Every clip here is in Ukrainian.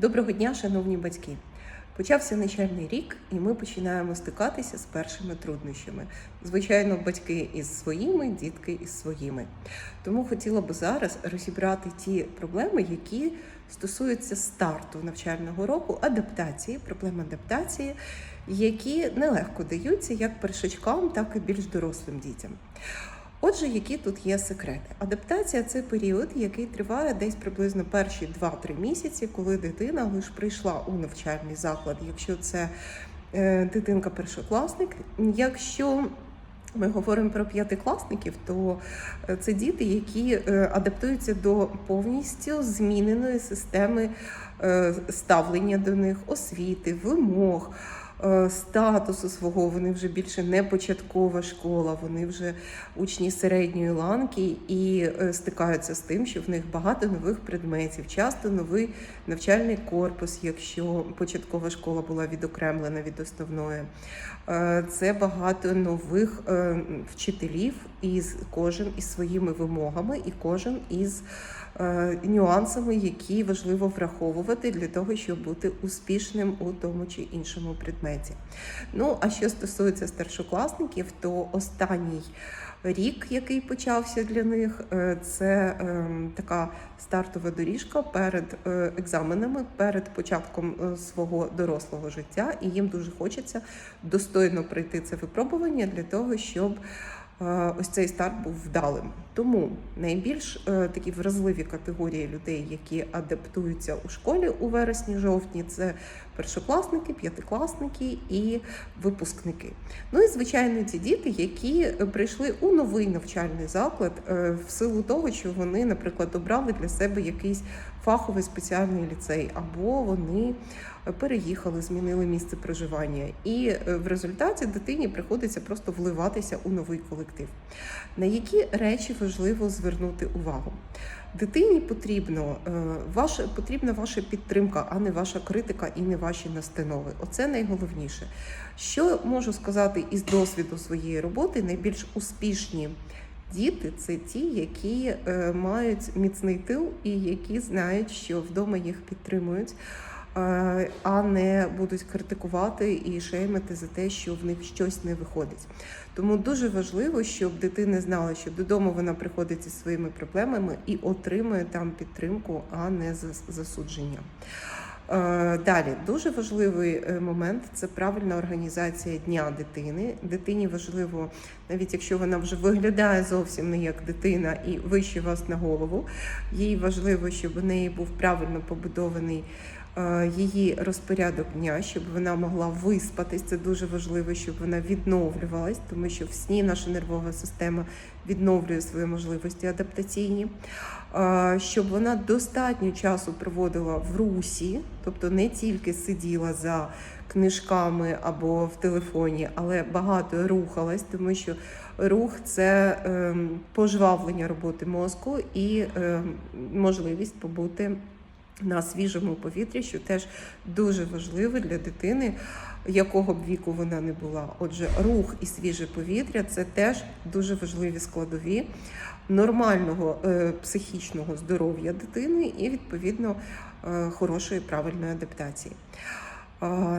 Доброго дня, шановні батьки! Почався навчальний рік, і ми починаємо стикатися з першими труднощами. Звичайно, батьки із своїми, дітки із своїми. Тому хотіла би зараз розібрати ті проблеми, які стосуються старту навчального року, адаптації, проблем адаптації, які нелегко даються як першачкам, так і більш дорослим дітям. Отже, які тут є секрети? Адаптація це період, який триває десь приблизно перші 2-3 місяці, коли дитина лише прийшла у навчальний заклад. Якщо це е, дитинка-першокласник, якщо ми говоримо про п'ятикласників, то е, це діти, які е, адаптуються до повністю зміненої системи ставлення до них, освіти, вимог. Е, Статусу свого вони вже більше не початкова школа, вони вже учні середньої ланки і е, стикаються з тим, що в них багато нових предметів, часто новий навчальний корпус, якщо початкова школа була відокремлена від основної. Е, Це багато нових вчителів, і кожен із своїми вимогами, і кожен із нюансами, які важливо враховувати для того, щоб бути успішним у тому чи іншому предметі. Ну а що стосується старшокласників, то останній рік, який почався для них, е, це ем, така стартова доріжка перед е, екзаменами, перед початком е, свого дорослого життя, і їм дуже хочеться достойно пройти це випробування для того, щоб е, ось цей старт був вдалим. Тому найбільш е, такі вразливі категорії людей, які адаптуються у школі у вересні-жовтні, це першокласники, п'ятикласники і випускники. Ну і звичайно, ті діти, які е, прийшли у новий навчальний заклад е, в силу того, що вони, наприклад, обрали для себе якийсь фаховий спеціальний ліцей, або вони е, переїхали, змінили місце проживання. І в результаті дитині приходиться просто вливатися у новий колектив. На які речі важливо звернути увагу? Дитині потрібно е, ваша потрібна ваша підтримка, а не ваша критика і не ваші настанови. Оце найголовніше. Що можу сказати із досвіду своєї роботи, найбільш успішні діти це ті, які е, мають міцний тил і які знають, що вдома їх підтримують. Е, А не будуть критикувати і шеймити за те, що в них щось не виходить. Тому дуже важливо, щоб дитина знала, що додому вона приходить зі своїми проблемами і отримує там підтримку, а не засудження. Е, Далі дуже важливий е, момент це правильна організація дня дитини. Дитині важливо, навіть якщо вона вже виглядає зовсім не як дитина і вище вас на голову. Їй важливо, щоб у неї був правильно побудований е, її розпорядок дня, щоб вона могла виспатись. Це дуже важливо, щоб вона відновлювалась, тому що в сні наша нервова система відновлює свої можливості адаптаційні. Е, Щоб вона достатньо часу проводила в русі, тобто не тільки сиділа за книжками або в телефоні, але багато рухалась, тому що рух це ем, пожвавлення роботи мозку і ем, можливість побути на свіжому повітрі, що теж дуже важливо для дитини, якого б віку вона не була. Отже, рух і свіже повітря це теж дуже важливі складові нормального е, психічного здоров'я дитини і відповідно е, хорошої правильної адаптації.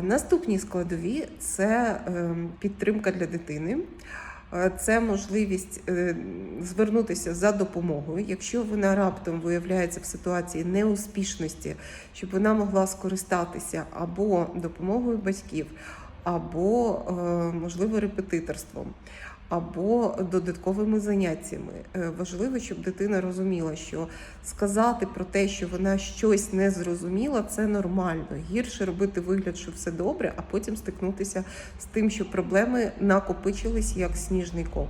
Наступні складові це е, підтримка для дитини. Це можливість е, звернутися за допомогою, якщо вона раптом виявляється в ситуації неуспішності, щоб вона могла скористатися або допомогою батьків, або, е, можливо, репетиторством, або додатковими заняттями. Е, Важливо, щоб дитина розуміла, що сказати про те, що вона щось не зрозуміла, це нормально. Гірше робити вигляд, що все добре, а потім стикнутися з тим, що проблеми накопичились як сніжний ком.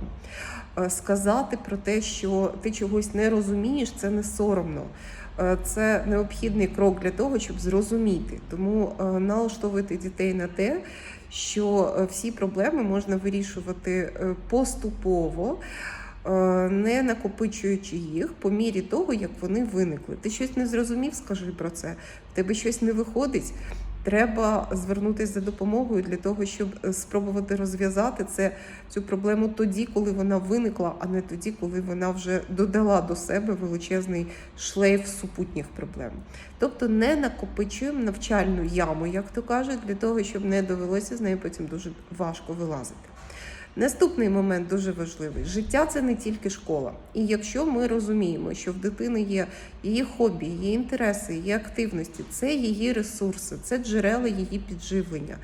Е, Сказати про те, що ти чогось не розумієш, це не соромно. Е, Це необхідний крок для того, щоб зрозуміти. Тому налаштовувати дітей на те, що е, всі проблеми можна вирішувати е, поступово, е, не накопичуючи їх по мірі того, як вони виникли. Ти щось не зрозумів, скажи про це. В тебе щось не виходить. Треба звернутися за допомогою для того, щоб е, спробувати розв'язати це цю проблему тоді, коли вона виникла, а не тоді, коли вона вже додала до себе величезний шлейф супутніх проблем. Тобто не накопичуємо навчальну яму, як то кажуть, для того, щоб не довелося з нею потім дуже важко вилазити. Наступний момент дуже важливий: життя це не тільки школа. І якщо ми розуміємо, що в дитини є її хобі, її інтереси, її активності, це її ресурси, це джерела її підживлення.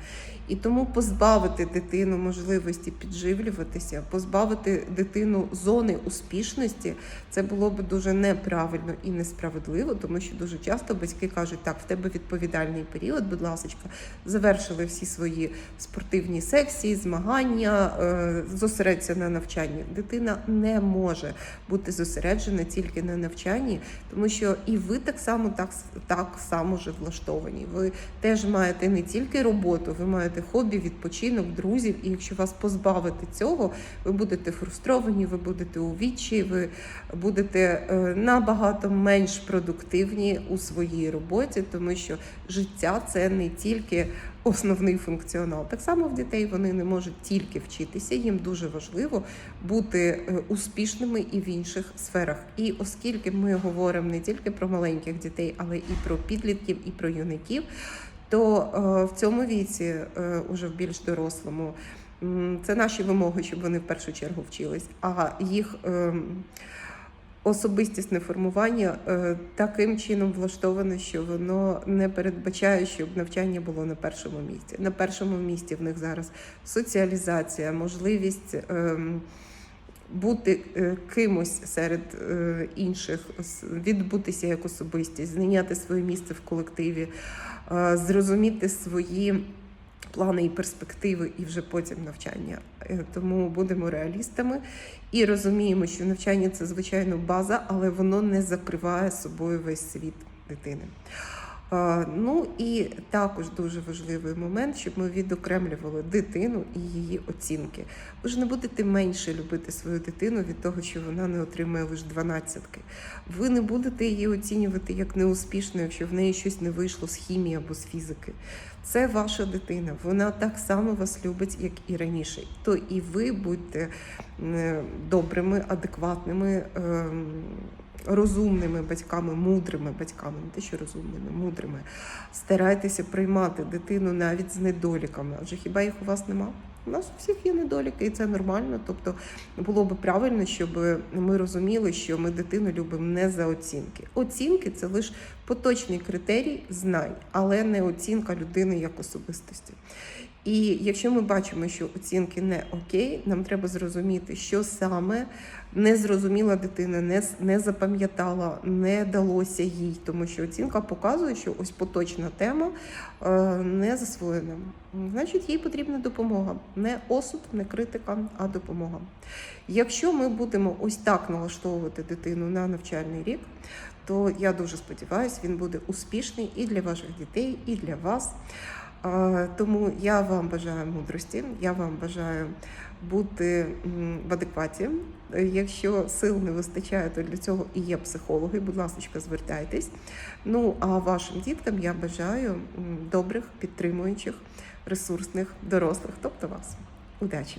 І тому позбавити дитину можливості підживлюватися, позбавити дитину зони успішності, це було б дуже неправильно і несправедливо, тому що дуже часто батьки кажуть, так, в тебе відповідальний період, будь ласка, завершили всі свої спортивні секції, змагання, е, зосередься на навчанні. Дитина не може бути зосереджена тільки на навчанні, тому що і ви так само так, так само же влаштовані. Ви теж маєте не тільки роботу, ви маєте хобі, відпочинок, друзів. І якщо вас позбавити цього, ви будете фрустровані, ви будете у відчаї, ви будете е, набагато менш продуктивні у своїй роботі, тому що життя це не тільки основний функціонал. Так само в дітей вони не можуть тільки вчитися, їм дуже важливо бути е, успішними і в інших сферах. І оскільки ми говоримо не тільки про маленьких дітей, але і про підлітків, і про юнаків, то е, в цьому віці, е, уже в більш дорослому, це наші вимоги, щоб вони в першу чергу вчились, а їх. ем, Особистісне формування е, таким чином влаштоване, що воно не передбачає, щоб навчання було на першому місці. На першому місці в них зараз соціалізація, можливість ем, бути е, кимось серед е, інших, відбутися як особистість, зайняти своє місце в колективі, е, зрозуміти свої плани і перспективи, і вже потім навчання. Тому будемо реалістами і розуміємо, що навчання це звичайно база, але воно не закриває собою весь світ дитини. Ну і також дуже важливий момент, щоб ми відокремлювали дитину і її оцінки. Ви ж не будете менше любити свою дитину від того, що вона не отримує лише дванадцятки. Ви не будете її оцінювати як неуспішну, якщо в неї щось не вийшло з хімії або з фізики. Це ваша дитина. Вона так само вас любить, як і раніше. То і ви будьте добрими, адекватними. Розумними батьками, мудрими батьками, не те, що розумними, мудрими. Старайтеся приймати дитину навіть з недоліками. Адже хіба їх у вас нема? У нас у всіх є недоліки, і це нормально. Тобто було би правильно, щоб ми розуміли, що ми дитину любимо не за оцінки. Оцінки це лише поточний критерій знань, але не оцінка людини як особистості. І якщо ми бачимо, що оцінки не окей, нам треба зрозуміти, що саме не зрозуміла дитина, не, не запам'ятала, не далося їй, тому що оцінка показує, що ось поточна тема е, не засвоєна. Значить, їй потрібна допомога. Не осуд, не критика, а допомога. Якщо ми будемо ось так налаштовувати дитину на навчальний рік, то я дуже сподіваюся, він буде успішний і для ваших дітей, і для вас. Тому я вам бажаю мудрості, я вам бажаю бути в адекваті. Якщо сил не вистачає, то для цього і є психологи. Будь ласка, звертайтесь. Ну а вашим діткам я бажаю добрих, підтримуючих, ресурсних, дорослих, тобто вас. Удачі!